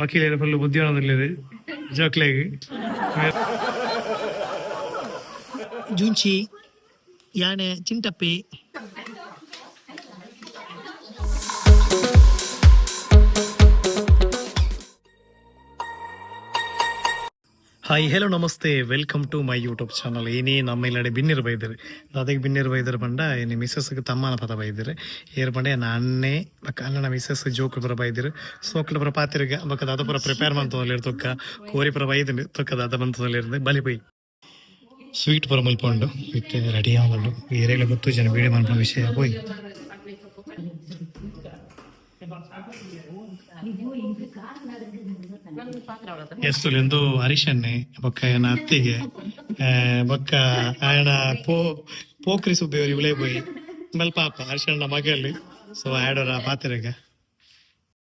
ವಕೀಲರು ಫುಲ್ ಬುದ್ಧಿವಾನದಲ್ಲಿದೆ ಜೋಕ್ಲೆಗ್. ಜುಂಚಿ ಯಾನೆ ಚಿಂಟಪ್ಪಿ. ಹಾಯ್ ಹೆಲೋ ನಮಸ್ತೆ. Welcome to my YouTube channel ಏನೇ ನಮ್ಮ ಇಲ್ಲಡೆ ಬಿನ್ನಿರು ಬೈದಿರಿ. ದಾದೆಗೆ ಬಿನ್ನಿರು ಬೈದಿರು ಬಂಡ ಏನು ಮಿಸಸ್ಗೆ ತಮ್ಮನ ಪದ ಬೈದಿರಿ. ಏರ್ ಬಂಡೆ ನಾನೇ ಬಕ್ಕ ಅಣ್ಣನ ಮಿಸಸ್ ಜೋಕ್ಳು ಪುರ ಬೈದಿರು. ಸೋಕ್ಳು ಪುರ ಪಾತಿರ್ಗ ಬಕ್ಕ ದಾದ ಪುರ ಪ್ರಿಪೇರ್ ಮಂತೊಂದಲ್ಲಿರು ತೊಕ್ಕ. ಕೋರಿ ಪರ ಬೈದಿನಿ, ತೊಕ್ಕ ದಾದ ಮಂತೊಂದಲ್ಲಿರು ಬಲಿ ಬೈ. ಸ್ವೀಟ್ ಪರ ಮುಲ್ಪೊಂಡು. ವಿತ್ ರೆಡಿ ಆಗಲು ಏರಿಯಾಗ ಗೊತ್ತು ಜನ ವೀಡಿಯೋ ಮಾಡ್ಕೊಂಡು ವಿಷಯ ಹೋಯ್ ಎಷ್ಟು ಎಂದು ಹರೀಶನ್ನೆ ಬೊಕ್ಕ ಏನ ಅತ್ತಿಗೆ ಬೊಕ್ಕ ಆಯನ ಪೋ ಪೋಕ್ರಿ ಸುಬ್ಬೇವರಿ ಇವಳೇ ಬೋಯಿ ಮಲ್ ಪಾಪ ಹರ್ಷಣ್ಣ ಮಗಲ್ಲಿ ಸೊ ಆಡೋರ ಪಾತ್ರೆಗ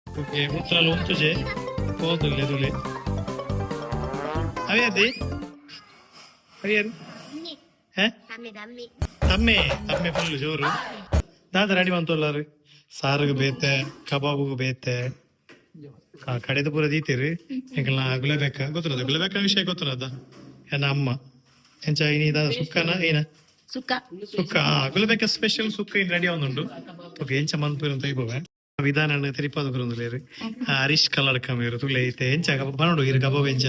ಓಕೆ ಮುತ್ತಲು ಉಂತುಜೆ ಹೋದುಲ್ಲೆ ದುಲೆ ಅವೇ ಅದಿ ಅವಿಯರು ಹೇ? ತಮ್ಮೆ ತಮ್ಮೆ ಫುಲ್ ಜೋರು. ದಾದ ರೆಡಿ ಬಂತಲ್ಲಾರು ಸಾರಿಗೆ ಬೇತೆ ಕಬಾಬುಗೂ ಬೇತೆ. ಕ- ಕಡೆದ ಪೂರ ದೀತಿರಿ. ಎಂಕಲ್ನ ಗುಲಬೇಕ ಗೊತ್ತಿರೋದ ಗುಲಬೇಕ ವಿಷಯ ಗೊತ್ತಿರೋದ ಏನ ಅಮ್ಮ ಎಂಚ ಇನಿ ಸುಕ್ಕನ? ಏನ? ಸುಕ್ಕ. ಸುಕ್ಕ. ಗುಲಬೇಕ ಸ್ಪೆಷಲ್ ಸುಕ್ಕ ಇನ್ ರೆಡಿ ಆವೊಂದುಂಡು ಓಕೆ ಎಂಚ ಮನ್ಪುರ ಅಂತ ಇಬೋವೆ? ವಿಧಾನ ತಿರುಪದ ಕುರಂದುಲೇರಿ ಹರೀಶ್ ಕಲರ್ ಕಮ್ಮಿರು ತುಳೆ ಐತೆ. ಎಂಚ ಬನ್ನೋಡು ಇರು ಕಬಾಬ್ ಎಂಚ.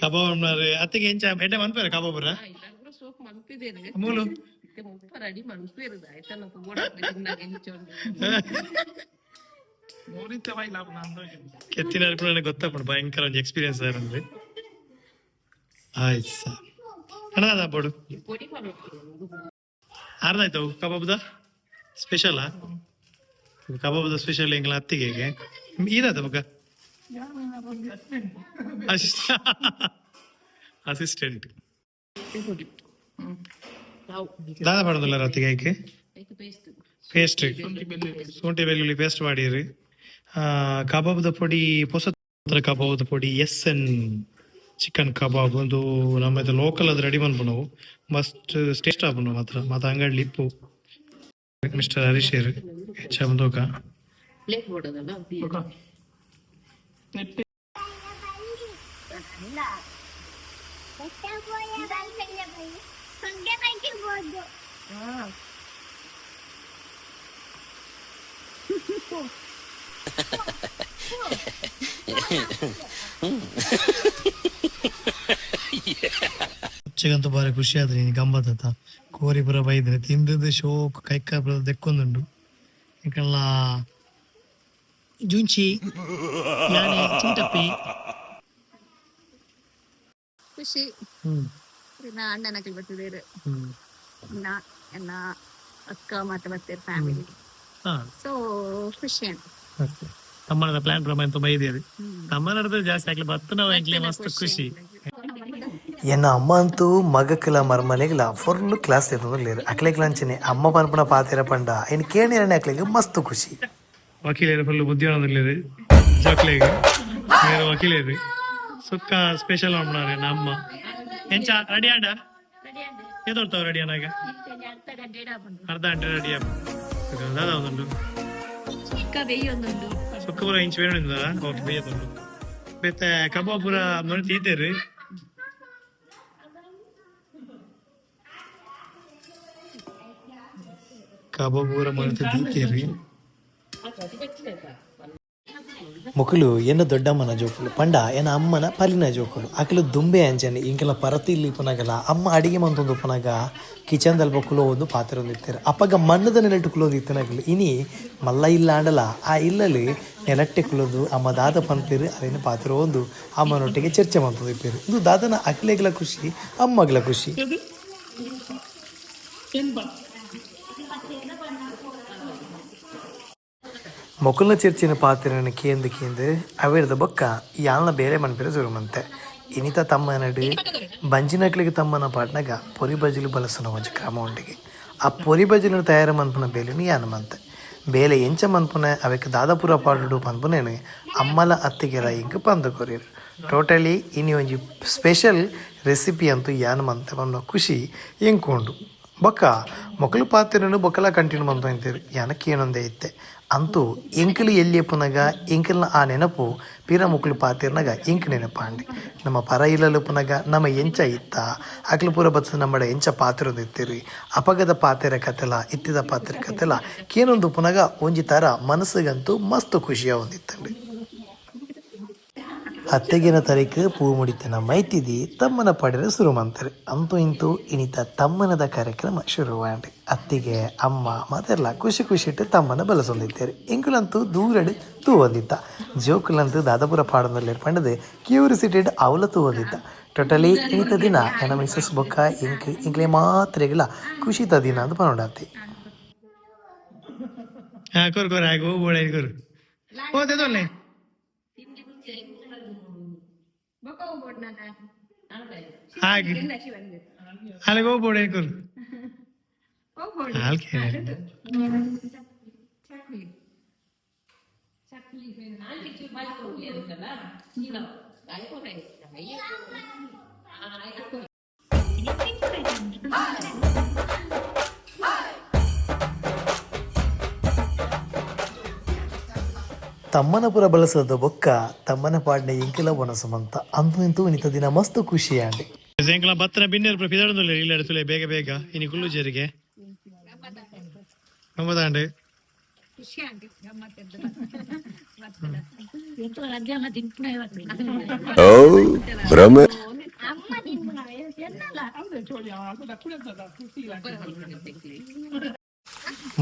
ಕಬಾಬ್ ಅತ್ತಿಗೆ ಎಂಚ ಎಡ್ಡೆ ಮನ್ಪೇರ ಕಬಾಬ್ರ? ಮೂಲು? ಮುಪ್ಪ ರೆಡಿ ಮನ್ಪಿರುದು ಆಯ್ತಾ? ನಾವು ಕೂಡ ಕೆತ್ತಿನ ನನಗೆ ಗೊತ್ತಾಗ್ಬಿಡು. ಭಯಂಕರ ಒಂದು ಎಕ್ಸ್ಪೀರಿಯನ್ಸ್ ಅಂದ್ರೆ ಆಯ್ತು ಸರ್ ಅದ ಬೋಡು. ಪೊಡಿ ಮಾಡ್ಬೇಕು. ಆರ್ದಾಯ್ತು ಕಬಾಬ್ದ? ಸ್ಪೆಷಲ್ ಕಬಾಬ್ದ ಸ್ಪೆಷಲ್ ಎಂಗ್ಲ ಅತ್ತಿಗೆ ಇದಾದ ಮಗ. ಅಸಿಸ್ಟೆಂಟ್ ದಾದ ಮಾಡೋದಿಲ್ಲ ರಾತ್ರಿಗೆ ಆಯ್ಕೆ ಪೇಸ್ಟ್ ಶುಂಠಿ ಬೆಳ್ಳುಳ್ಳಿ ಪೇಸ್ಟ್ ಮಾಡಿರಿ. ಕಬಾಬ್ದ ಪೊಡಿ ಹೊಸ ಕಬಾಬ್ದ ಪೊಡಿ ಎಸ್ ಎನ್ ಚಿಕನ್ ಕಬಾಬ್ ಒಂದು ನಮ್ಮ ಲೋಕಲ್ ಅದು ರೆಡಿ ಮಾಡ್ಬೋದು ಮಸ್ತ್ ಟೇಸ್ಟ್ ಆಗ್ಬೋದು ಮಾತ್ರ. ಮತ್ತೆ ಅಂಗಡಿ ಲಿಪ್ಪು ಮಿಸ್ಟರ್ ಹರೀಶ್ ಇರು ಹೆಚ್ಚ ಬಂದೋಕ ಪ್ಲೇಟ್ ಬೋರ್ಡದಲ್ಲ ಹುಚ್ಚಗಂತೂ ಬಾರಿ ಖುಷಿ ಆದ್ರೆ ನೀನು ಗಮ್ಮತ್ತ ಕೋರಿ ಪುರ ಬೈದ್ರೆ ತಿಂದದ್ದು ಶೋಕ್ ಕೈಕ ಪುರ ದೆಕ್ಕೊಂದುಂಡು ಯಾಕಲ್ಲ ಜುಂಚಿ ಯಾನೆ ಚಿಂಟಪ್ಪಿ ಖುಷಿ ಹ್ಮ್ ನಾ ಅಣ್ಣನ ಬರ್ತಿದ್ದೇವೆ ಹ್ಮ್. ನಾ ಎಲ್ಲ ಅಕ್ಕ ಮತ್ತೆ ಬರ್ತಾರೆ ಫ್ಯಾಮಿಲಿ ಹಾ. ಸೊ ಖುಷಿ. ಅಂತ ಓಕೆ ತಮ್ಮನದ ಪ್ಲಾನ್ ಪ್ರಮಾಣ ಇದೆ ಅದು. ತಮ್ಮನದ ಜಾಸ್ತಿ ಆಗ್ಲಿ ಬತ್ತು ನಾವು ಆಗ್ಲಿ ಮಸ್ತ್ ಖುಷಿ ಎನ್ನ ಅಮ್ಮ ಅಂತೂ ಮಗಕ್ಕಿಲ್ಲ ಮರ್ಮನೆಗಿಲ್ಲ ಫುಲ್ ಕ್ಲಾಸ್ ಇರೋದಿಲ್ಲ ಅಕ್ಲೆಗ್ ಲಂಚನೆ ಅಮ್ಮ ಪನ್ಪಣ ಪಾತಿರ ಪಂಡ. ಇನ್ನು ಕೇಣಿರನೆ ಅಕ್ಲೆಗೆ ಮಸ್ತ್ ಖುಷಿ. ವಕೀಲರು ಫುಲ್ ಬುದ್ಧಿವಾನದಲ್ಲಿದೆ ಜೋಕ್ಲೆಗ್. ವಕೀಲರು. ಸುಕ್ಕ ಸ್ಪೆಷಲ್ ಮಾಡ್ಬಿಡಾರೆ ನಮ್ಮ. ಎಂಚ ರೆಡಿ ಆಡ? ಎದೋರ್ತಾವ ರೆಡಿ ಅನ್ನಾಗ ಅರ್ಧ ಗಂಟೆ ರೆಡಿ ದಾದ ಒಂದುಂಡು ಸುಕ್ಕಪುರ ಇಂಚ್ ಬೇಡ ಓಕೆ ಬೇಯತ್ತುಂಡು ಮತ್ತೆ ಕಬಾಬ್ ಪೂರ ನೋಡಿ ತೀತೇರಿ ಕಬಾಬ್ ಪೂರ ಮಾಡಿ ತೀತೇರಿ ಮುಕುಲು ಎನ್ನ ದೊಡ್ಡಮ್ಮನ ಜೋಕುಲು, ಪಂಡ, ಏನ ಅಮ್ಮನ ಪಲಿನ ಜೋಕುಲು, ಆಕಲು ದುಂಬೆ ಅಂಜನೆ ಇಂಕೆಲ್ಲ ಪರತಿ ಇಲ್ಲಿ ಪುನಗಲ, ಅಮ್ಮ ಅಡಿಗೆ ಮಂತೊಂದು ಪುನಗ, ಕಿಚನ್ ದಲ್ಪ ಒಂದು ಪಾತ್ರೆ ಒಂದಿತ್ತಾರೆ ಅಪ್ಪಗ ಮಣ್ಣದ ನೆಲಟ್ಟು ಕುಲೋದು ಇತ್ತನಗಲು ಇನಿ ಮಲ್ಲ ಇಲ್ಲ ಆಂಡಲ ಆ ಇಲ್ಲಲ್ಲಿ ನೆಲಟ್ಟೆ ಕುಲೋದು, ಅಮ್ಮ ದಾದ ಪನ್ಪೇರು ಅದೇನು ಪಾತ್ರೆ ಒಂದು, ಅಮ್ಮನೊಟ್ಟಿಗೆ ಚರ್ಚೆ ಮಂತದಿಪ್ಪೇರು ಇದು ದಾದನ ಅಕ್ಲೆಗ್ಲ ಖುಷಿ, ಅಮ್ಮಗ್ಲ ಖುಷಿ. ಮೊಕಲ್ನ ಚರ್ಚಿನ ಪಾತ್ರನ ಕೇಂದ್ರ ಕೇಂದ್ರ ಅವಿರದ ಬೊಕ್ಕ ಯಾಲ್ನ ಬೇರೆ ಮನಪಿರ ಸುರುಮಂತೆ. ಇನಿತ ತಮ್ಮ ನಡು ಬಂಜಿನಕ್ಲಿಗೆ ತಮ್ಮನ ಪಾಟ್ನಾಗ ಪೊರಿ ಬಜಲು ಬಳಸನ ಒಂಜಿ ಕ್ರಮ ಉಂಡಿಗೆ. ಆ ಪೊರಿ ಬಜಲು ತಯಾರ ಮನ್ಪುನ ಬೇಲೆನು ಯಾನ ಮಂತೆ. ಬೇಲೆ ಎಂಚ ಮನ್ಪುನ ಅವಕ್ಕೆ ದಾದಾಪುರ ಪಾಡುಡು ಪನ್ಪುನೇನು ಅಮ್ಮಲ ಅತ್ತಿಗೆರ ಇಂಕ ಪಂದು ಕೊರಿರು. ಟೋಟಲಿ, ಇನಿ ಒಂಜಿ ಸ್ಪೆಷಲ್ ರೆಸಿಪಿ ಅಂತೂ ಯಾನ ಮಂತೆ ಬಂದ ಖುಷಿ ಎಂಕೊಂಡು ಬೊಕ್ಕ, ಮೊಕಲು ಪಾತ್ರನು ಬೊಕ್ಕಲ ಕಂಟಿನ್ಯೂ ಬಂತು ಅಂತೀರಿ. ಏನಕ್ಕೆ ಏನೊಂದೇ ಇತ್ತೆ ಅಂತೂ ಎಂಕಲು ಎಲ್ಲಿಯಪ್ಪನಾಗ ಪುನಗ ಎಂಕಲ್ನ ಆ ನೆನಪು ಪೀರ ಮುಕ್ಳು ಪಾತಿರ್ನಾಗ ಎಂಕ್ ಅಂಡಿ ನಮ್ಮ ಪರ ಇಲ್ಲಲು ಪುನಗ ನಮ್ಮ ಎಂಚ ಇತ್ತ. ಅಕ್ಲು ಪೂರ ಬತ್ತ ನಮ್ಮ ಎಂಚ ಪಾತ್ರದಿತ್ತಿರಿ ಅಪಗದ ಪಾತ್ರೆ ಕತೆಲ ಇತ್ತಿದ ಪಾತ್ರೆ ಕತೆಲ ಕೇನೊಂದು ಪುನಗ ಒಂಜಿ ತರ ಮನಸ್ಸಿಗಂತೂ ಮಸ್ತ್ ಖುಷಿಯ ಹೊಂದಿತ್ತಂಡೆ ಅತ್ತೆಗಿನ ತರಿಕ ಪೂ ಮುಡಿತನ ಮೈತಿದಿ ತಮ್ಮನ ಪಡೆರೆ ಶುರು ಮಾಡ್ತಾರೆ ಅಂತೂ ಇಂತೂ ಇನಿತ ತಮ್ಮನದ ಕಾರ್ಯಕ್ರಮ ಶುರುವಾಂಡ್ರಿ. ಅತ್ತಿಗೆ, ಅಮ್ಮ ಮತ್ತೆಲ್ಲ ಖುಷಿ ಖುಷಿ ಇಟ್ಟು ತಮ್ಮನ ಬಲಸೊಂದಿದ್ದಾರೆ. ಎಂಕುಲಂತೂ ದೂರಡು ತೂ ಹೊಂದಿದ್ದ ಜೋಕುಲಂತೂ ದಾದಾಪುರ ಪಾಡದಲ್ಲಿ ಪಂಡದೆ ಕ್ಯೂರಿಸಿಟೆಡ್ ಅವಲ ತೂ ಹೊಂದಿದ್ದ ಟೋಟಲಿ ಇನಿತ ದಿನ ನನ್ನ ಮಿಸಸ್ ಬೊಕ್ಕ ಇಂಕ್ ಇಂಕ್ಲೆ ಮಾತ್ರೆಗಳ ಖುಷಿತ ದಿನ ಅಂತ ಪನೋಡಾತಿ. ಹಾ, ಕೊರ್ ಹಾಗೆ ಹೋಗ್ಬೋಡ ಕೊರ್ ಬೊಕ್ಕ ಹೋಗ್ಬೋದು ನಾನು ಹಾಗೆ. ಅಲ್ಲಿಗೆ ಹೋಗ್ಬೋಡ ಹೋಗ್ಬೋದು ಹಾಲ್ಕೆ ಚಕ್ಲಿ. ಚಕ್ಲಿ ತಮ್ಮನಪುರ ಬಳಸದ ಬೊಕ್ಕ ತಮ್ಮನ ಪಾಡ್ನ ಇಂಕಿಲ ಬೊನಸಮಂತ ಅಂತೂ ಇಂತೂ ಇನಿತ ದಿನ ಮಸ್ತ್ ಖುಷಿಯಾಂಡಿ ಸಾಯಂಕಾಲ ಬತ್ತನ ಬಿನ್ನೆರ್ ಪಿದಾಡೋದಿಲ್ಲ ಇಲ್ಲ ತುಲೆ ಬೇಗ ಬೇಗ. ಇನಿ ಕುಲ್ಲು ಜೇರಿಗೆ. ಗಮ್ಮತ್ತಾಂಡೆ ಖುಷಿ ಅಮ್ಮ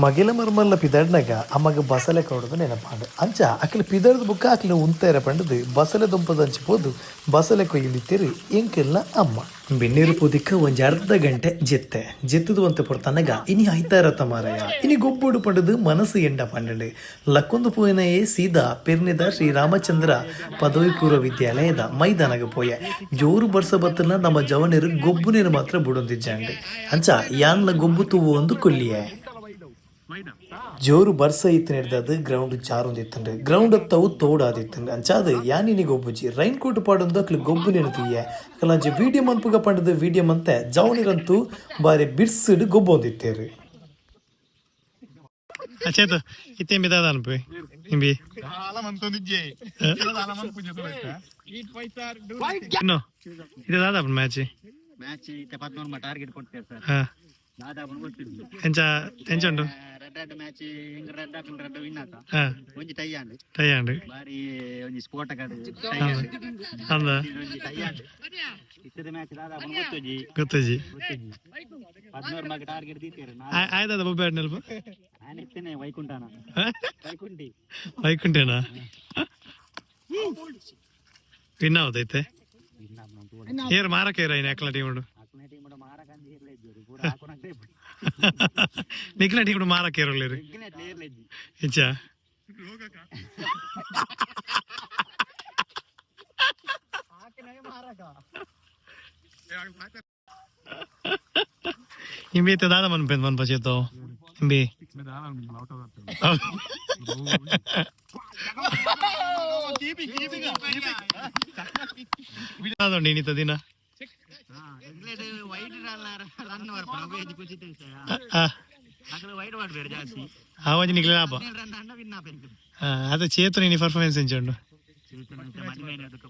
ಮಗಿಲ ಮರ್ಮಲ್ಲ ಪಿದಡ್ನಾಗ ಅಮ್ಮಗ ಬಸಲೆ ಕೊಡೋದು ನೆನಪಾಂಡು ಅಂಚ ಅಕ್ಲ ಪಿದಡ್ದ ಬುಕ್ಕ ಅಕ್ಲ ಉಂತೇರ ಪಂಡದು ಬಸಲೆ ದುಂಪದ ಹಂಚಿಪೋದು ಬಸಲೆ ಕೊಯ್ಯಲಿತ್ತೀರಿ ಎಂಕೆಲ್ಲ ಅಮ್ಮ. ಬೆನ್ನೀರು ಪೂದಿಕ್ಕ ಒಂಜಿ ಅರ್ಧ ಗಂಟೆ ಜಿತ್ತೆ. ಜೆತ್ತದು ಅಂತ ಪೊಡ್ತನಗ ಇನಿ ಆಯ್ತಾ ಇರತ್ತ ಮಾರಾಯ ಇನಿ ಗೊಬ್ಬುಡು ಪಂಡದು ಮನಸ್ಸು ಎಂಡ ಪಂಡಂಡು ಲಕ್ಕೊಂದು ಪೋಯಿನಯೇ ಸೀದಾ ಪೆರ್ನಿದ ಶ್ರೀ ರಾಮಚಂದ್ರ ಪದವಿ ಪೂರ್ವ ವಿದ್ಯಾಲಯದ ಮೈದಾನಗ ಪೋಯ. ಜೋರು ಬರ್ಸ ಬತ್ತನ ನಮ್ಮ ಜವನರು ಗೊಬ್ಬುನೇನು ಮಾತ್ರ ಬುಡೊಂದಿಜ್ಜಂಡು. ಅಂಚ ಯಾನ್ಲ ಗೊಬ್ಬು ತೂವು ಒಂದು ಕೊಲ್ಲಿಯೇ. ಜೋರು ಬರ್ಸ ಇತ್ತು ನಡೆದದು ಗ್ರೌಂಡ್ ಜಾರೊಂದಿತ್ತಂಡು ಗ್ರೌಂಡ್ ಅತ್ತವು ತೋಡಾದಿತ್ತಂಡು ಅಂಚಾದ ಯಾನಿನಿ ಗೊಬ್ಬುಜಿ ರೈನ್ ಕೋಟ್ ಪಾಡೊಂದು ಅಕ್ಲು ಗೊಬ್ಬು ನೆನತೀಯ ಅಕಲಂಚ ವೀಡಿಯೋ ಮನ್ಪುಗ ಪಂಡದ ವೀಡಿಯೋ ಮಂತೆ ಜವನಿರಂತೂ ಬಾರಿ ಬಿಡ್ಸಿಡ್ ಗೊಬ್ಬೊಂದಿತ್ತೇರಿ. ಅಚೇತ ಇತ್ತೆ ಮಿದಾದ ಅನ್ಪಿ ಇಂಬಿ ಇನ್ನು ಇದು ದಾದ ಮ್ಯಾಚ್? ಮ್ಯಾಚ್ ಇತ್ತೆ ಪದ್ಮೂರು ಟಾರ್ಗೆಟ್ ಕೊಡ್ತೇವೆ ಸರ್. ಹಾ. ಎಂಚ ಎಂಚ ಉಂಟು ರೆಡ್ ರೆಡ್ ಮ್ಯಾಚ್ ಹಿಂಗ್ ರೆಡ್ ಹಾಕೊಂಡು ರೆಡ್ ವಿನ್ ಆತ ಹಾ ಒಂಜಿ ಟೈ ಆಂಡ್ ಟೈ ಆಂಡ್ ಬಾರಿ ಒಂಜಿ ಸ್ಫೋಟಕ ಅಂದ ಒಂಜಿ ಟೈ ಆಂಡ್ ಇತ್ತದ ಮ್ಯಾಚ್ ದಾದಾಪುರ ಗೊತ್ತುಜಿ ಗೊತ್ತಜಿ ಗೊತ್ತುಜಿ ಪದ್ಮೂರು ಮಾಗ ಟಾರ್ಗೆಟ್ ದೀತೀರಿ ನಾ ಆಯ್ತದ ಬೊಬ್ಬೆ ಆಡ್ನಲ್ಪ ನಾನು ಇತ್ತೇನೆ ವೈಕುಂಠನ ವೈಕುಂಠಿ ವೈಕುಂಠೇನಾ ವಿನ್ ಆವದೈತೆ ಏರ್ ಮಾರಕ್ಕೆ ಇರ ಇನ್ ಅಕ್ಲ ಟೀಮ್ ಉಂಡು ನಿಕ್ಲ ಟೀಮ್ ಉಂಡು ಮಾರಕ್ಕೆ ಇರೋಲ್ಲ ಇಗ್ನೆಟ್ಲೆ ಇರ್ಲ ಇದ್ದಿ ಇಂಚ ಇಂಬಿ ಇತ್ತೆ ದಾದ ಮನ್ ಪೆನ್ ಮನ್ ಪಚೇತೋ ಇಂಬಿ ಅದೊಂದು ಇನ್ನಿತ ದಿನ ಒಂಜಿ ನಿಕ್ಲೆ ಲಾಭ ರನ್ ಅನ್ನ ವಿನ್ ಆಪೆಂಕು ಆ, ಅದು ಚೇತನ ಇನಿ ಪರ್ಫಾರ್ಮೆನ್ಸ್ ಎಂಚುಂಡು ಚೇತನ ಮನೆ ಅದಕ್ಕೆ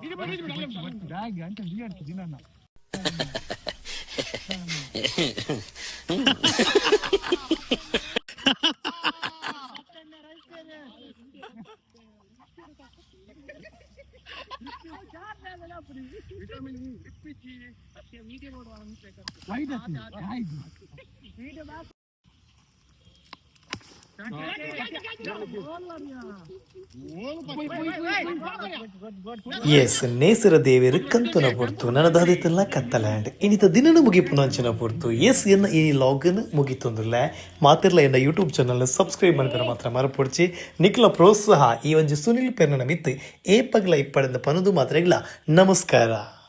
ಪೂರ ಪೋತು ಓಕೆ ಓಕೆ ಬೂರಿಯರು ಎಸ್ ನೇಸರ ದೇವೇರು ಕಂತುನ ಪೊರ್ತು ನನದಾದಿತ್ತಲ್ಲ ಕತ್ತಲ್ಯಾಂಡ್ ಇನ್ನಿತ ದಿನನ ಮುಗಿಪುನ ಅಂಚನ ಪೊರ್ತು ಎಸ್ ಎನ್ನ ಈ ಲಾಗನ್ ಮುಗಿತೊಂದುಲ್ಲ ಮಾತಿರ್ಲ ಎನ್ನ ಯೂಟ್ಯೂಬ್ ಚಾನಲ್ ಸಬ್ಸ್ಕ್ರೈಬ್ ಮಾಡಿದ್ರೆ ಮಾತ್ರ ಮರಪೊಡ್ಚಿ ನಿಕ್ಲ ಪ್ರೋತ್ಸಾಹ ಈ ಒಂಜಿ ಸುನಿಲ್ ಪೆರ್ನನ ಏ ಪಗ್ಲ ಇಪ್ಪಡೆಂದ ಪನದು ಮಾತ್ರ ನಮಸ್ಕಾರ